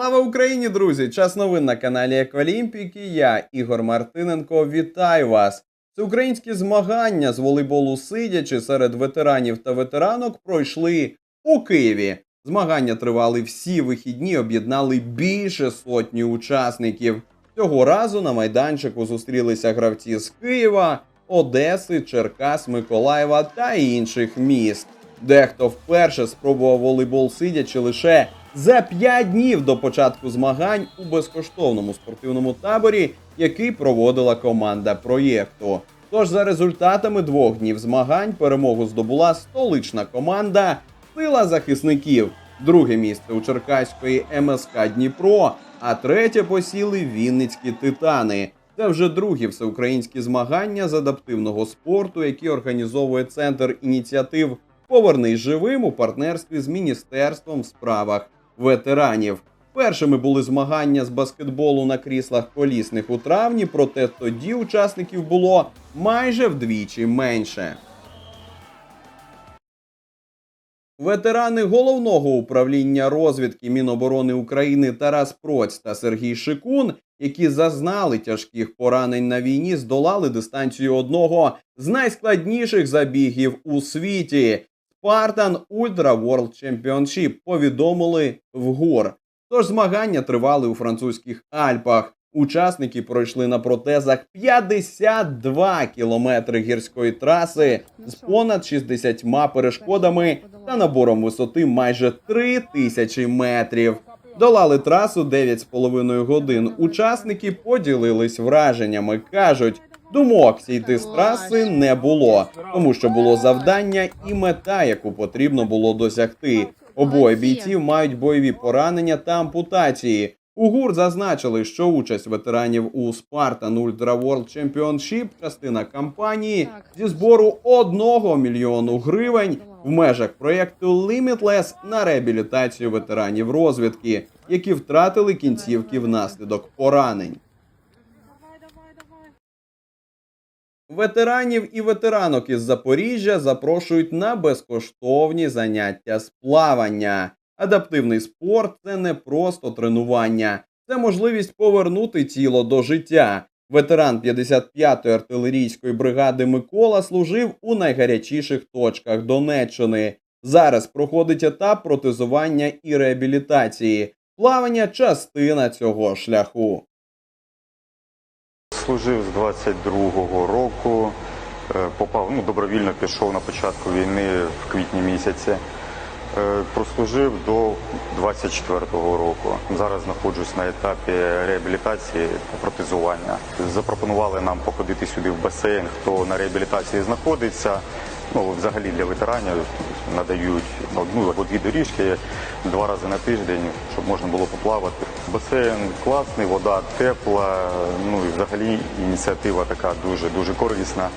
Слава Україні, друзі! Час новин на каналі Еквалімпіки. Я Ігор Мартиненко. Вітаю вас! Всеукраїнські змагання з волейболу сидячи серед ветеранів та ветеранок пройшли у Києві. Змагання тривали всі вихідні, об'єднали більше сотні учасників. Цього разу на майданчику зустрілися гравці з Києва, Одеси, Черкас, Миколаєва та інших міст. Дехто вперше спробував волейбол сидячи лише за 5 днів до початку змагань у безкоштовному спортивному таборі, який проводила команда проєкту. Тож за результатами двох днів змагань перемогу здобула столична команда Сила захисників. Друге місце у Черкаської МСК Дніпро, а третє посіли Вінницькі титани. Це вже другі всеукраїнські змагання з адаптивного спорту, які організовує центр ініціатив Повернись живим у партнерстві з Міністерством в справах ветеранів. Першими були змагання з баскетболу на кріслах колісних у травні, проте тоді учасників було майже вдвічі менше. Ветерани головного управління розвідки Міноборони України Тарас Проць та Сергій Шикун, які зазнали тяжких поранень на війні, здолали дистанцію одного з найскладніших забігів у світі Spartan Ultra World Championship, повідомили в ГОР. Тож змагання тривали у французьких Альпах. Учасники пройшли на протезах 52 кілометри гірської траси з понад 60 перешкодами та набором висоти майже 3 тисячі метрів. Долали трасу 9,5 годин. Учасники поділились враженнями. кажуть, думок зійти з траси не було, тому що було завдання і мета, яку потрібно було досягти. Обоє бійців мають бойові поранення та ампутації. У ГУР зазначили, що участь ветеранів у Spartan Ultra World Championship – частина кампанії зі збору 1 мільйону гривень в межах проєкту Limitless на реабілітацію ветеранів розвідки, які втратили кінцівки внаслідок поранень. Ветеранів і ветеранок із Запоріжжя запрошують на безкоштовні заняття з плавання. Адаптивний спорт це не просто тренування, це можливість повернути тіло до життя. Ветеран 55-ї артилерійської бригади Микола служив у найгарячіших точках Донеччини. Зараз проходить етап протезування і реабілітації. Плавання частина цього шляху. Служив з 22-го року, е, попав, ну, добровільно пішов на початку війни в квітні місяці. Е, Прослужив до 24-го року. Зараз знаходжусь на етапі реабілітації та протезування. Запропонували нам походити сюди в басейн, хто на реабілітації знаходиться. Ну, взагалі для ветеранів надають одну або дві доріжки два рази на тиждень, щоб можна було поплавати. Басейн класний, вода тепла. Ну і взагалі ініціатива така дуже дуже корисна.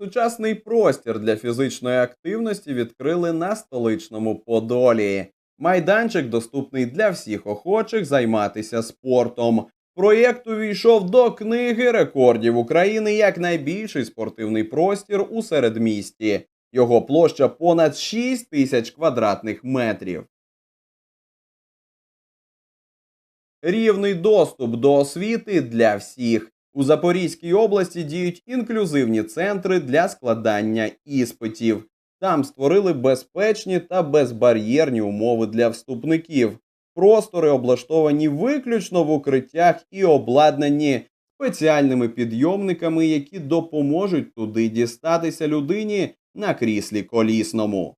Сучасний простір для фізичної активності відкрили на столичному Подолі. Майданчик доступний для всіх охочих займатися спортом. Проєкт увійшов до книги рекордів України як найбільший спортивний простір у середмісті. Його площа понад 6 тисяч квадратних метрів. Рівний доступ до освіти для всіх. У Запорізькій області діють інклюзивні центри для складання іспитів. Там створили безпечні та безбар'єрні умови для вступників. Простори облаштовані виключно в укриттях і обладнані спеціальними підйомниками, які допоможуть туди дістатися людині на кріслі колісному.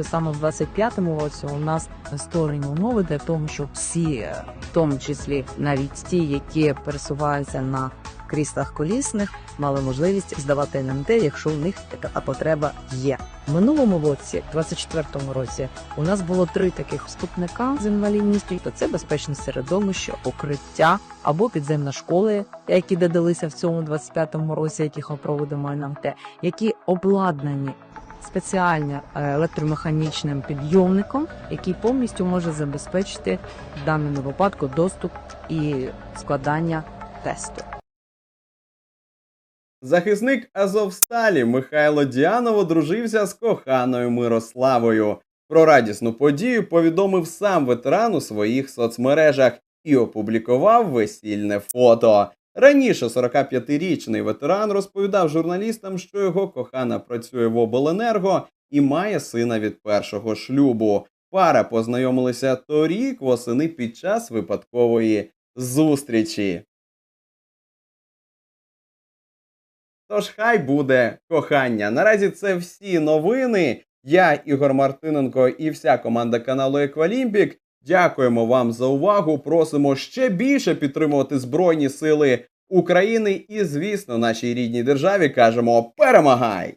Саме в 25-му році у нас створені умови для того, щоб всі, е, в тому числі навіть ті, які пересуваються на кріслах колісних, мали можливість здавати НМТ, якщо у них така потреба є. В минулому році, 24-му році, у нас було три таких вступника з інвалідністю. То це безпечне середовище, укриття або підземна школи, які додалися в цьому 25-му році, яких ми проводимо НМТ, які обладнані спеціальним е, електромеханічним підйомником, який повністю може забезпечити в даному випадку доступ і складання тесту. Захисник Азовсталі Михайло Діанов одружився з коханою Мирославою. Про радісну подію повідомив сам ветеран у своїх соцмережах і опублікував весільне фото. Раніше 45-річний ветеран розповідав журналістам, що його кохана працює в обленерго і має сина від першого шлюбу. Пара познайомилися торік восени під час випадкової зустрічі. Тож хай буде кохання. Наразі це всі новини. Я, Ігор Мартиненко, і вся команда каналу Еквалімпік. Дякуємо вам за увагу. Просимо ще більше підтримувати Збройні Сили України і, звісно, нашій рідній державі кажемо перемагай!